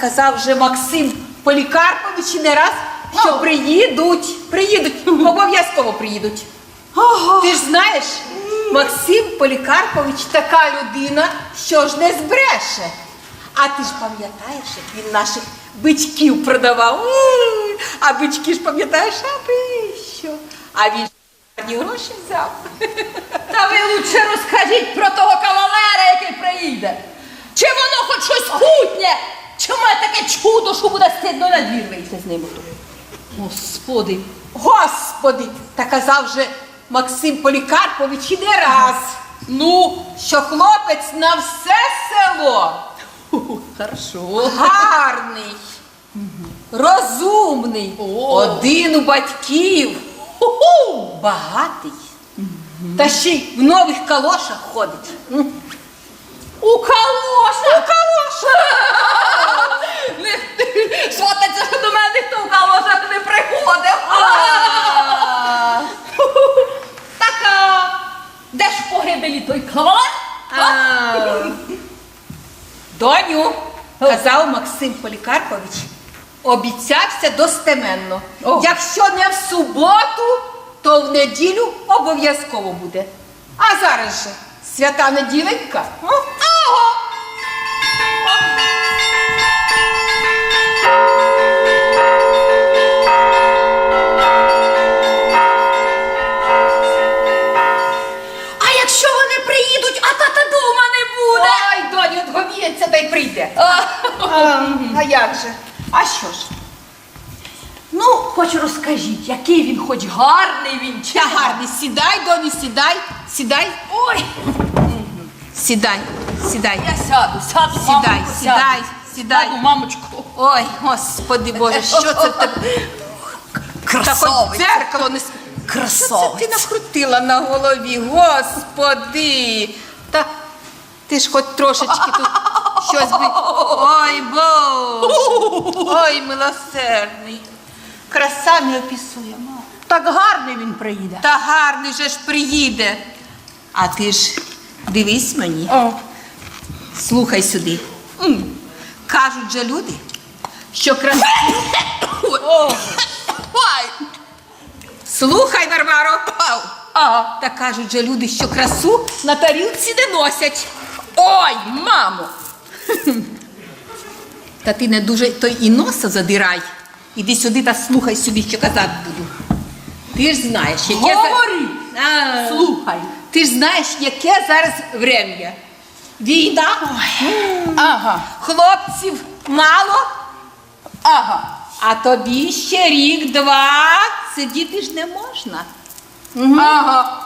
казав вже Максим Полікарпович і не раз, що приїдуть, приїдуть, обов'язково приїдуть. Ти ж знаєш, Максим Полікарпович така людина, що ж не збреше. А ти ж пам'ятаєш, як він наших бичків продавав. А бички ж пам'ятаєш, аби що? А він ж гарні гроші взяв. Та ви лучше розкажіть про того кавалера, який приїде. Чи воно хоч щось путнє? Чи має таке чудо, що буде стидно на двір вийти з ним? ото? Господи. Господи, та казав же Максим Полікарпович і не раз. Ну, що хлопець на все село хорошо. гарний, розумний, О. один у батьків, ху-ху, багатий. Та ще й в нових калошах ходить. М. У калоша! У калоша! Свататься, що до мене ніхто у калошах не приходив. Так, а де ж в погибелі той кавалер? Доню, казав Максим Полікарпович, обіцявся достеменно. Якщо не в суботу, то в неділю обов'язково буде. А зараз же свята неділенька. Отговіється та й прийде. А, як же? А що ж? Ну, хоч розкажіть, який він, хоч гарний він, чи Та гарний, сідай, доню, сідай, сідай, Ой, сідай, сідай. я сяду, сяду, Сідай, мамочку, сідай, сідай. Сяду, мамочку. Ой, господи Боже, що це? Та Красавець. дзеркало не с- Що це ти накрутила на голові, господи. Та ти ж хоч трошечки тут щось би. Ой, Боже. Ой, милосердний. Краса не описуємо. Так гарний він приїде. Та гарний же ж приїде. А ти ж дивись мені, О. слухай сюди. М. Кажуть же люди, що краса. О. Ой. Слухай, Варваро. А. Та кажуть же люди, що красу на тарілці не носять. Ой, мамо. Та ти не дуже той і носа задирай. Іди сюди та слухай собі, що казати буду. Ти ж знаєш, яке за- Говори. А, Слухай. Ти ж знаєш, яке зараз врем'я. Війна, Ага. хлопців мало, Ага. а тобі ще рік-два сидіти ж не можна. Ага.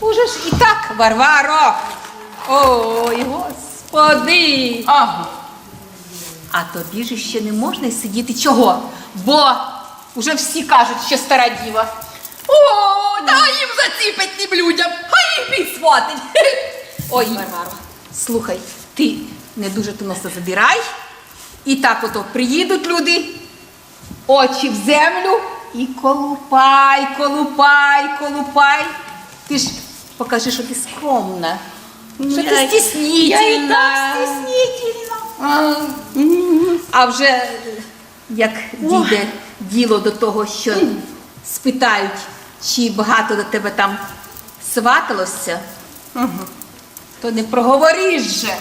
Уже ж і так, Варваро. Ой, господи. Ага. А тобі ж ще не можна сидіти. Чого? Бо вже всі кажуть, що стара діва. О, та їм заціпить тим людям. Хай їх підсватить. Ой, Варваро, слухай, ти не дуже ти носа задирай. І так ото приїдуть люди, очі в землю і колупай, колупай, колупай. Ти ж покажи, що ти скромна. Що ти стіснительна. я і так стіснительна. А, вже як дійде діло до того, що спитають, чи багато до тебе там сваталося, то не проговориш же,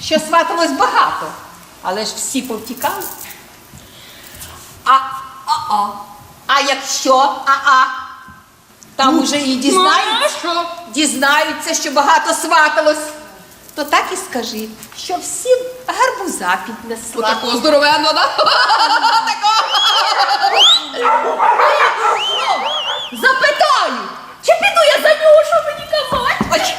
що сваталось багато, але ж всі повтікали. А, а, а, а якщо а-а, там уже і дізнаються, дізнаються, що багато сваталось, то так і скажи, що всім гарбуза піднесла. Отако здоровенно, да? Запитаю, чи піду я за нього, що мені казати? Ой,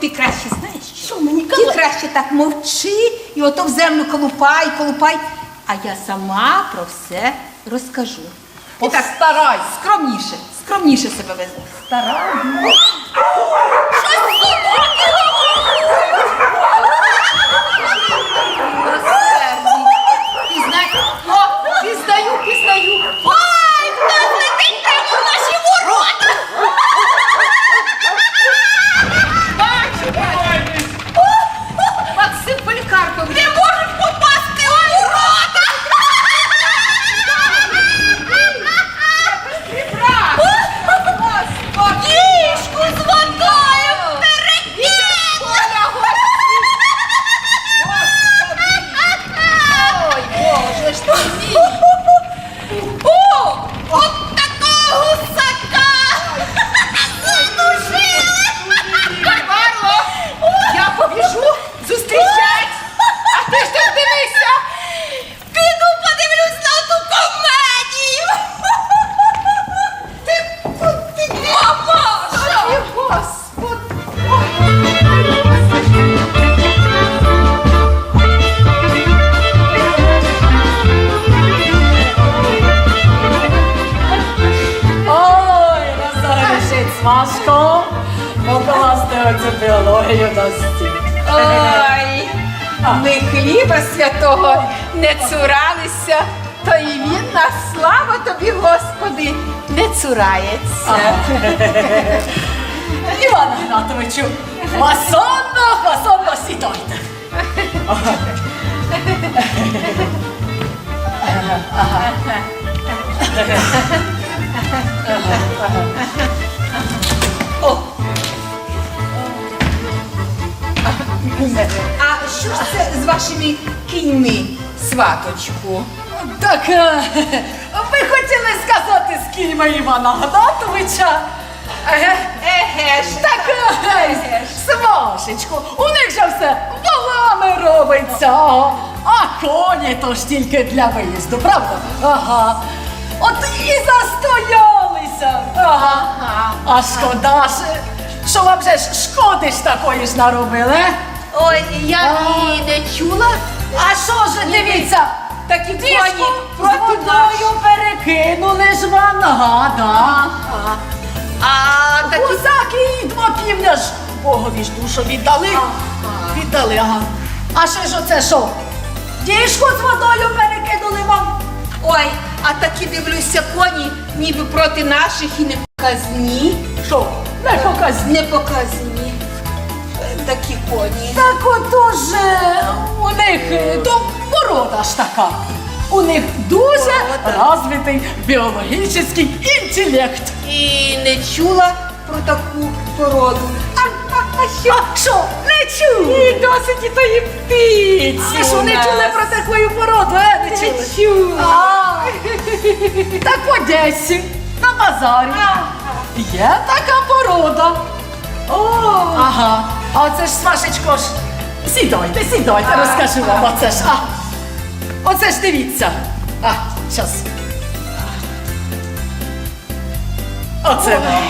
ти краще знаєш, що? Мені Ти краще так мовчи і ото в землю колупай, колупай, а я сама про все розкажу. Ти так Постарайся. скромніше, скромніше себе везе. Стара. пізнаю, пізнаю. Ой, в нас на стіл. Ой, ми хліба святого не цуралися, то і він нас, слава тобі, Господи, не цурається. Іван Гнатовичу, фасонно, фасонно сідайте. О. А що ж це з вашими кіньми, сваточку? Так, е, ви хотіли сказати з кільма Івана Гнатовича? Еге, еге ж, Так, е, Свашечко, у них же все валами робиться. А коні то ж тільки для виїзду, правда? Ага. От і застоялися. Ага. А шкода ж, що вам же ж шкоди ж такої ж наробили. е? Ой, я і не чула. А що ж, дивіться, Такі коні проти водою перекинули ж вам да. А такі Козаки і два півня ж Богові ж душу віддали. Віддали, ага. А ще ж оце що? Діжку з водою перекинули вам. Ой, а такі дивлюся коні, ніби проти наших і не показні. Що? Не показні. Не показні. Такі коні. Так отож е, у них е, то порода ж така. У них дуже Порода. розвитий біологічний інтелект. І не чула про таку породу. А, а, а що? А що? Не чули? І досить і тої птиці. А що не чули про таку породу, е? Не Не чули? А, так в Одесі, на базарі. Є така порода. О, Ага. А оце ж Свашечко ж. Сідайте, сідайте, розкажу вам оце ж. А. Оце ж дивіться. А, щас. Оце вам.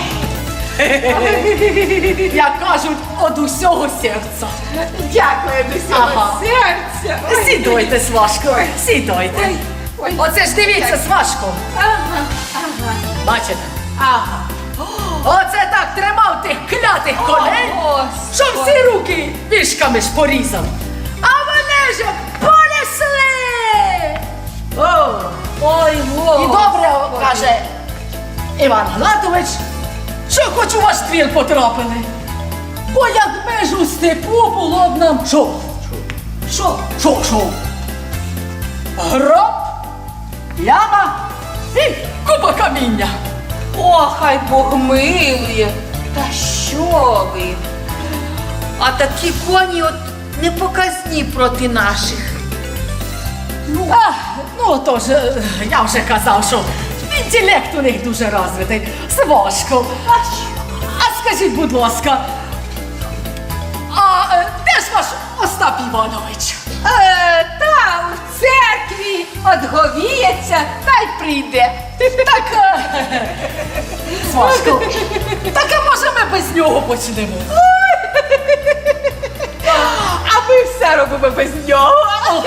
Як кажуть, од усього серця. дякую до Ага. серця. Ой. Сідайте, Свашко, сідайте. Ой. Оце ж дивіться, Свашко. Ага, ага, Бачите? ага. Оце так тримав тих клятих коней, що всі руки вішками ж порізав. А вони ж понесли. О, Ой, Бог. і добре каже Іван Гнатович, що хоч у ваш стріл потрапили. Бо якби ж у степу було б нам що? Що? Що, що? Гроб, яма і купа каміння. О, хай Бог милує. Та що ви? А такі коні от не показні проти наших. А, ну то ж, е, я вже казав, що інтелект у них дуже розвитий. Сважко. А скажіть, будь ласка, а е, де ж ваш Остап Іванович? Е, та церкві одговіється та й прийде. Так, е, Сважко, так а може ми без нього почнемо? А ми все робимо без нього.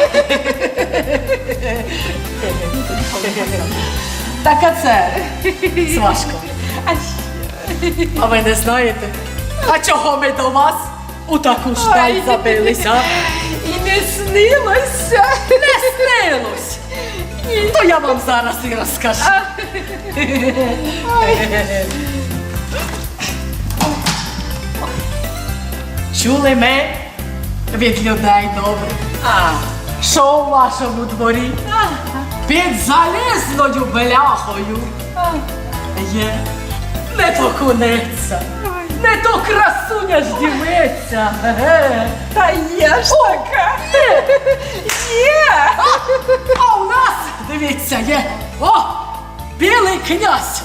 Так а це, Сважко, А ви не знаєте? А чого ми до вас у таку шталь забилися? І не снилося. Не снилось. Ні. То я вам зараз і розкажу. Чули ми від людей добрих, А, що у вашому дворі? Під залізною бляхою є. Не то куниця, не то красуня ж дівиця. Та є ж така. Є. А у нас, дивіться, є о, білий князь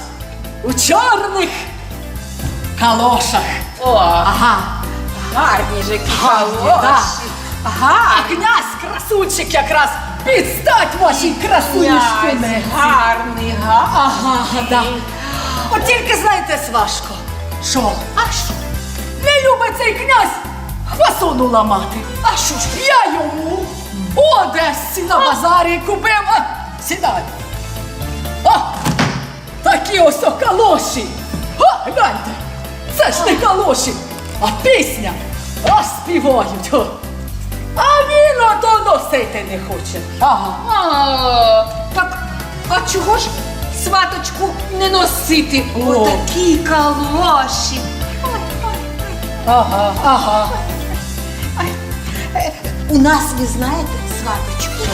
у чорних калошах. О, Ага. гарні же Гарні, калоші. да. Ага. А князь красунчик якраз підстать вашій красунечки. Князь гарний, га. Ага, да. От тільки знаєте, Свашко, що? А що? Не любить цей князь хвасону ламати. А що ж? Я йому у Одесі на базарі купив. А, сідай. О, такі ось о калоші. О, гляньте, це ж не калоші, а пісня. Аж співають. А він ото носити не хоче. Ага. А, так, а чого ж сваточку не носити О. отакі калоші? Ага, ага. Е, У нас, ви знаєте, сваточку,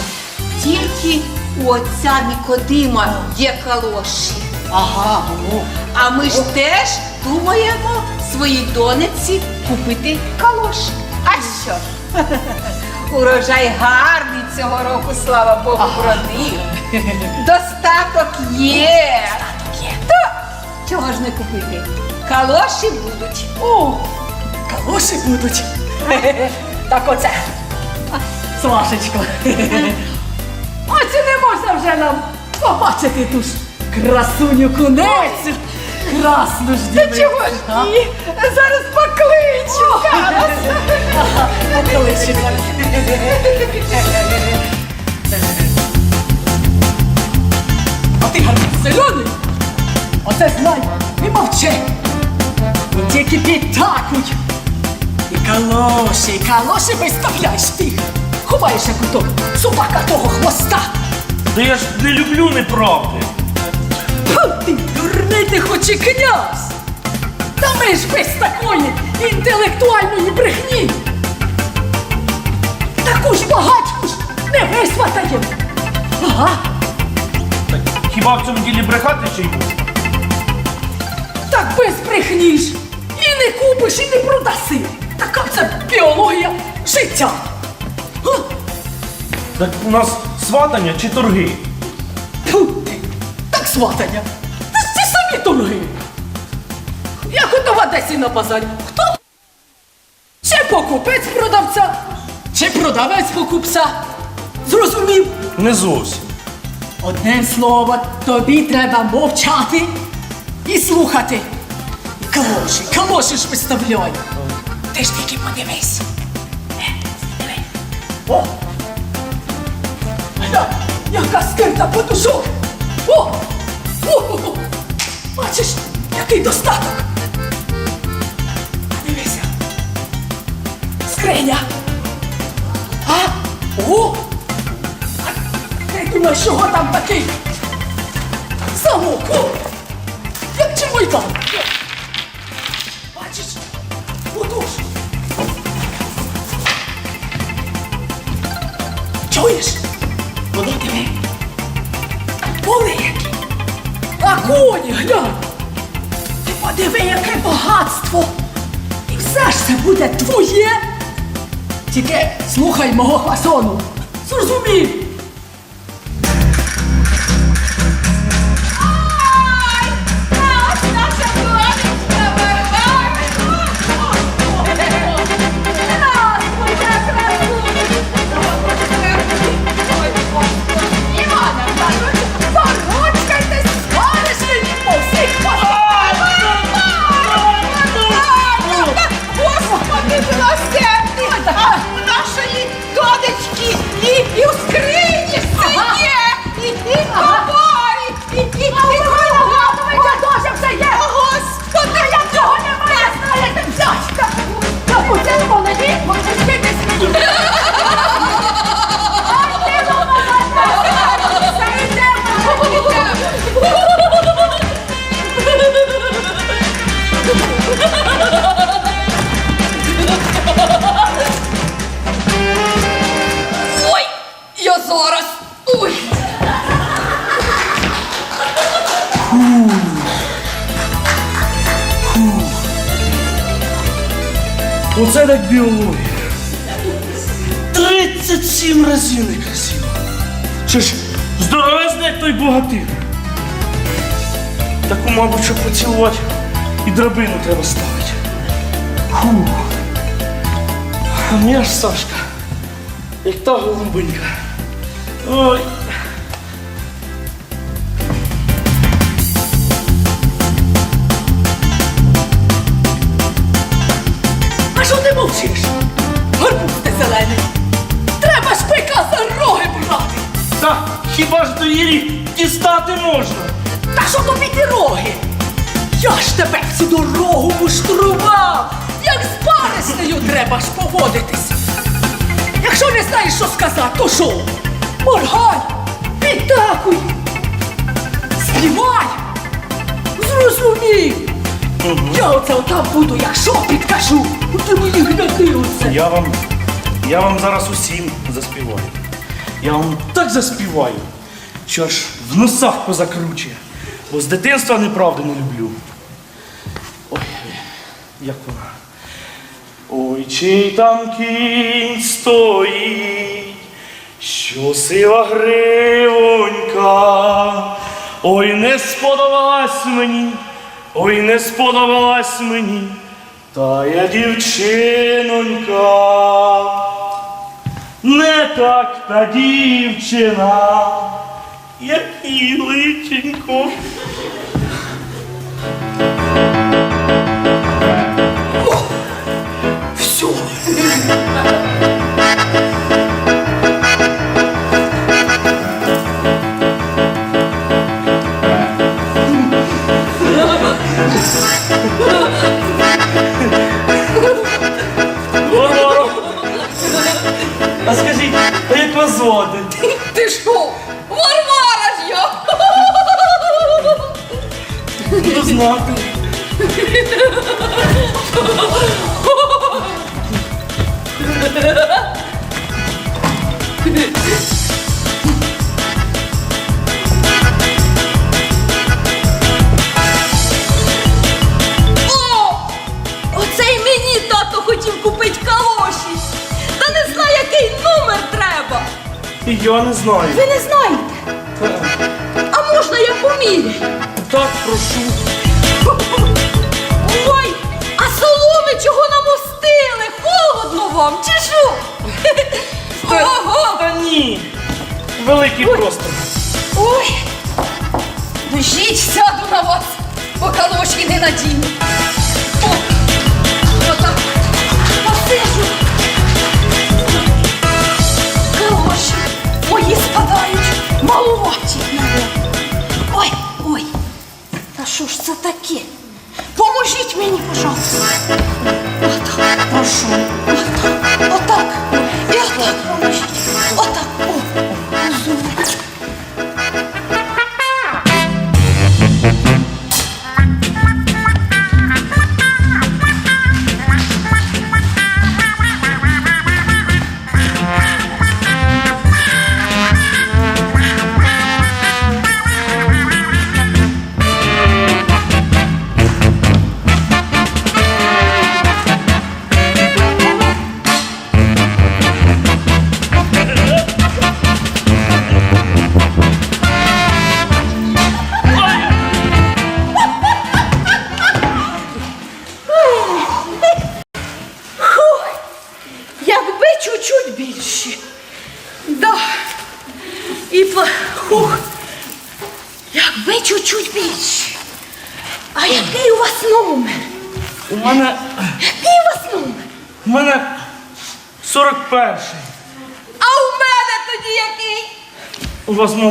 тільки у отця Нікодима є калоші. Ага, ну. А ми ж теж думаємо своїй донеці купити калоші. А що? Урожай гарний цього року, слава Богу, вродив. Достаток є. Та чого ж не купити? Калоші будуть. О, калоші будуть. Так оце. Свашечко. Оці не можна вже нам побачити ту ж красуню кунецю. Красну ж дівицю. Чого ж ні? Зараз покличу. Покличу. А ти гарний зелений. Оце знай і мовчи. І тільки підтакуй. І калоші, і калоші виставляєш тих. Ховаєш як ото собака того хвоста. Та я ж не люблю неправди. Фу, ти дурний ти хоч і князь. Та ми ж без такої інтелектуальної брехні. Таку ж багатьку ж не висватаємо. Ага. Так хіба в цьому ділі брехати ще й можна? Так без брехні ж. І не купиш, і не продаси. Така це біологія життя. Га? Так у нас сватання чи торги? Так сватання. Ж це самі торги. Як ото в Одесі на базарі. Хто? Чи покупець продавця, чи продавець покупця. Зрозумів? Не зовсім. Одним словом, тобі треба мовчати і слухати. Калоші, калоші ж виставляй. Ти ж тільки подивись. Диви. О! Яка скирта подушок. Який достаток. А дивися. Скриня. А? О! Ти думаєш, чого там такий? Замок! О! Як чемойдан! Бачиш? Отож! Чуєш? Воно! Були які! А коні, глянь! Ти подиви, яке багатство! І все ж це буде твоє! Тільки слухай мого фасону! Зрозумів! Біологія. 37 разів некрасиво. Що ж, здоровезний, як той богатир. Таку, мабуть, щоб поцілувати, і драбину треба ставити. Фу. А моя ж Сашка, як та голубенька. Ой. Хіба ж до Ірі дістати можна? Та що тобі ті роги? Я ж тебе всю дорогу муштрував. Як з бариснею треба ж поводитись. Якщо не знаєш, що сказати, то що? Моргай, підтакуй, співай, зрозумій. Я оце отам буду, якщо підкажу, ти мені гляди оце. Я вам. Я вам зараз усім заспіваю. Я вам так заспіваю, що аж в носах позакручує. Бо з дитинства неправди не люблю. Ой, як вона. Ой, чий там кінь стоїть, що сива гривонька. Ой, не сподобалась мені, ой, не сподобалась мені. Та я дівчинонька, не так та дівчина, як і личенько. Все. Великий простор. Ой, лежіть, сяду на вас, бо калоші не надіну. О, отак, посижу. Калоші мої спадають, малуваті. Ой, ой, та що ж це таке? Поможіть мені, пожалуйста. Отак, прошу. Отак, отак. І отак поможіть. Отак, о,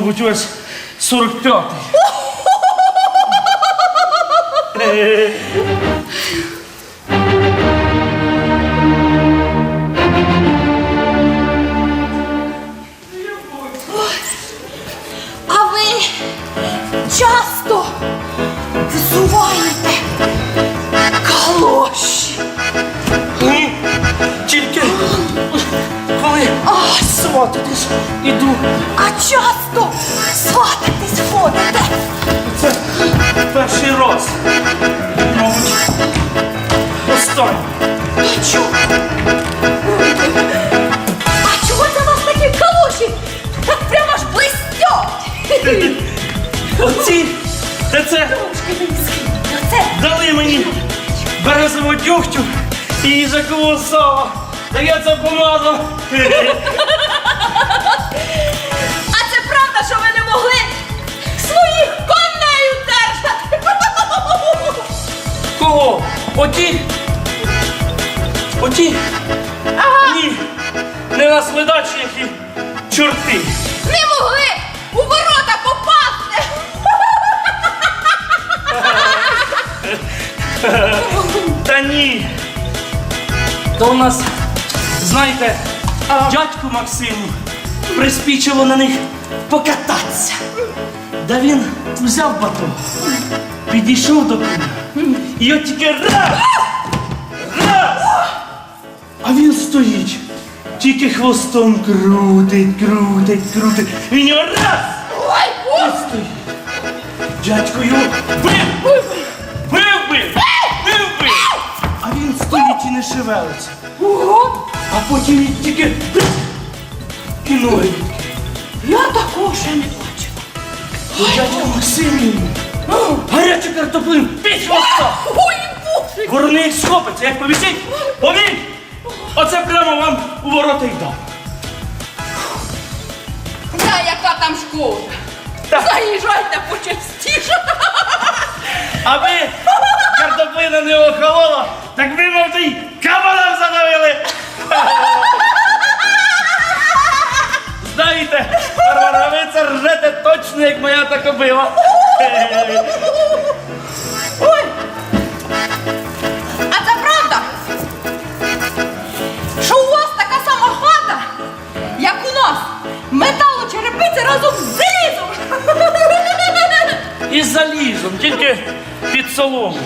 мабуть, ось 45-й. Туди ж іду. А часто свататись ходите. Це перший раз. Мабуть, останній. Нічого. А чого це у вас такі калуші? Так прямо ж блистять. Оці, та це дали мені березового дьогтю і заколосало. Та я це помазав. Оті? Оті? Ні. Не нас ледачі, які чорти. Не могли у ворота попасти! Та ні. То у нас, знаєте, дядьку Максиму приспічило на них покататися. Да він взяв батон, підійшов до коня. І от тільки раз! Раз! А він стоїть. Тільки хвостом крутить, крутить, крутить. Він його раз! Ой, стоїть. Дядько його бив! Бив би! Бив би! А він стоїть і не шевелиться. А потім він тільки і ноги. я такого ще не бачила. У дядька Максим. Гарячу картоплину, під хвоста. Ой, боже! Вороник схопиться, як повісить, повій! Оце прямо вам у ворота й дав. Да, яка там школа? Так. Заїжджайте почастіше. Аби картоплина не охолола, так ви, мов й кабана задавили. Знаєте, Варвара, ви це ржете точно, як моя та кобила. Ой! А це правда? Що у вас така сама хата, як у нас? Металу черепиці разом з залізом. І залізом, тільки під соломою.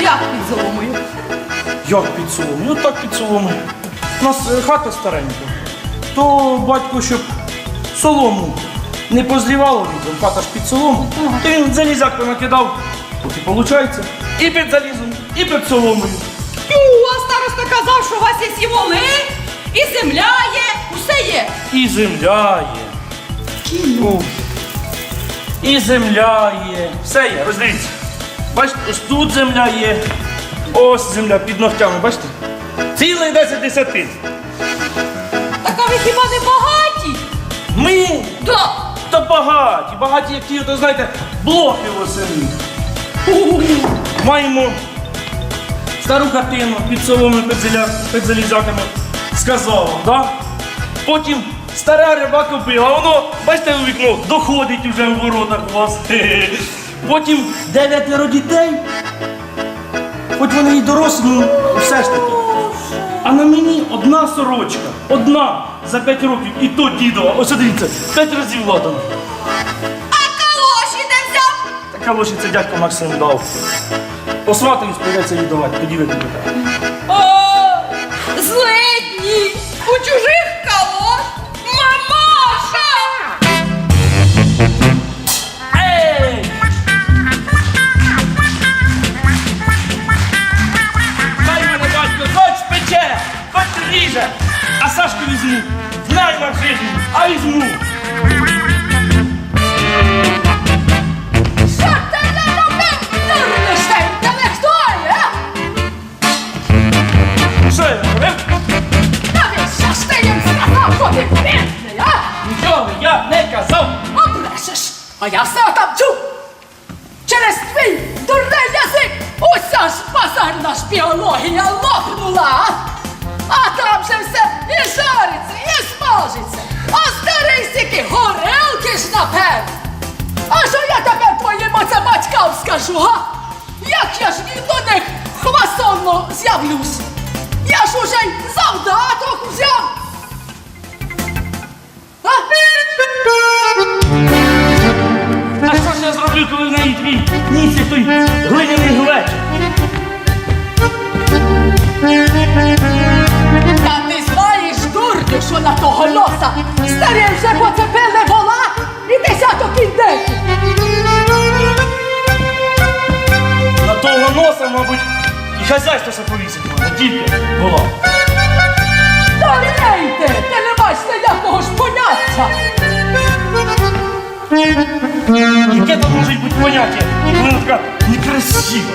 Як під золомою? Як під соломою? Ну так під соломою. У нас е, хата старенька. То батько, щоб солому не позрівало відом, хата ж під солому, то він залізяк понакидав. От і виходить. І під залізом, і під соломою. Тю, а староста казав, що у вас є і воли, і земля є, усе є. І земля є. О, І земля є. Все є, роздивіться. Бачите, ось тут земля є. Ось земля під ногтями, бачите? Цілий 10 десятин. Так а ви хіба не багаті? Ми Да. Та багаті, багаті, як ті, то знаєте, блоки восени. Маємо стару хатину під соломою, під, залізяками. Сказав, да? Потім стара риба купила, воно, бачите, у вікно, доходить уже в воротах у вас. Потім дев'ятеро дітей. Хоч вони і дорослі, ну все ж таки. А на мені одна сорочка, одна за п'ять років, і то дідова. Ось дивіться, п'ять разів ладано. А калоші де взяв? Така лоші це дядько Максим дав. Посватаюсь, прийдеться віддавати, тоді ви будете. О, злидні! У чужих ти бідний, а? Нічого я не казав. Обрешеш, а я все там. Через твій дурний язик уся ж базарна ж біологія лопнула? А там же все і жариться, і смажиться. А старий стільки горелки ж напев. А що я тепер твоїм оце батькам скажу, га? Як я ж від до них хвасонно з'явлюсь? Я ж уже й завдаток взяв. А? А що ж я зроблю, коли в неї твій ніс той глиняний глечик? Що на того носа старі вже поцепили вола і десяток індеків. На того носа, мабуть, і хазяйство все повісить, не тільки була. Дурнейте, ти не маєш ніякого ж поняття. Яке там може бути поняття? Вона така некрасива.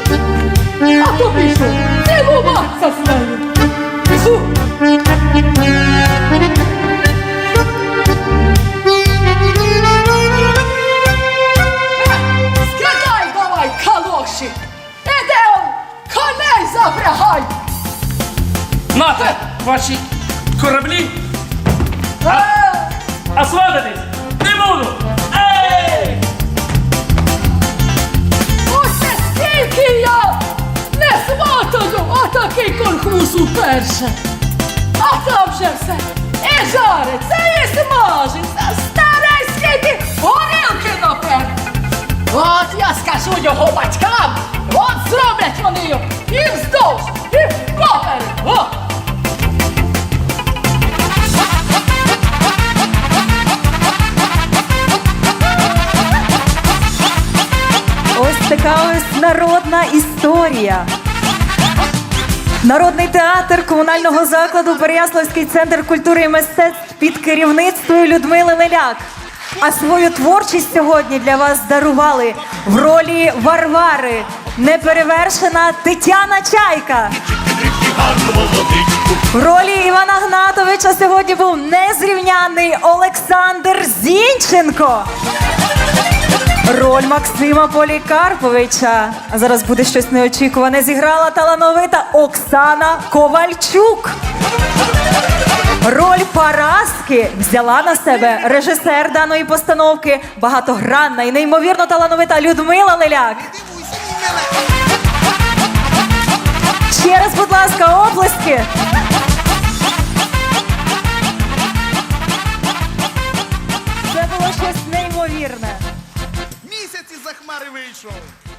А то пішов цілуватися з нею. Thank you. Театр комунального закладу Переяславський центр культури і мистецтв під керівництвом Людмили Леляк. А свою творчість сьогодні для вас дарували в ролі Варвари неперевершена Тетяна Чайка. В ролі Івана Гнатовича сьогодні був незрівняний Олександр Зінченко. Роль Максима Полікарповича. А зараз буде щось неочікуване. Зіграла талановита Оксана Ковальчук. Роль Параски взяла на себе режисер даної постановки, багатогранна і неймовірно талановита Людмила Леляк. Ще раз, будь ласка, оплески. control.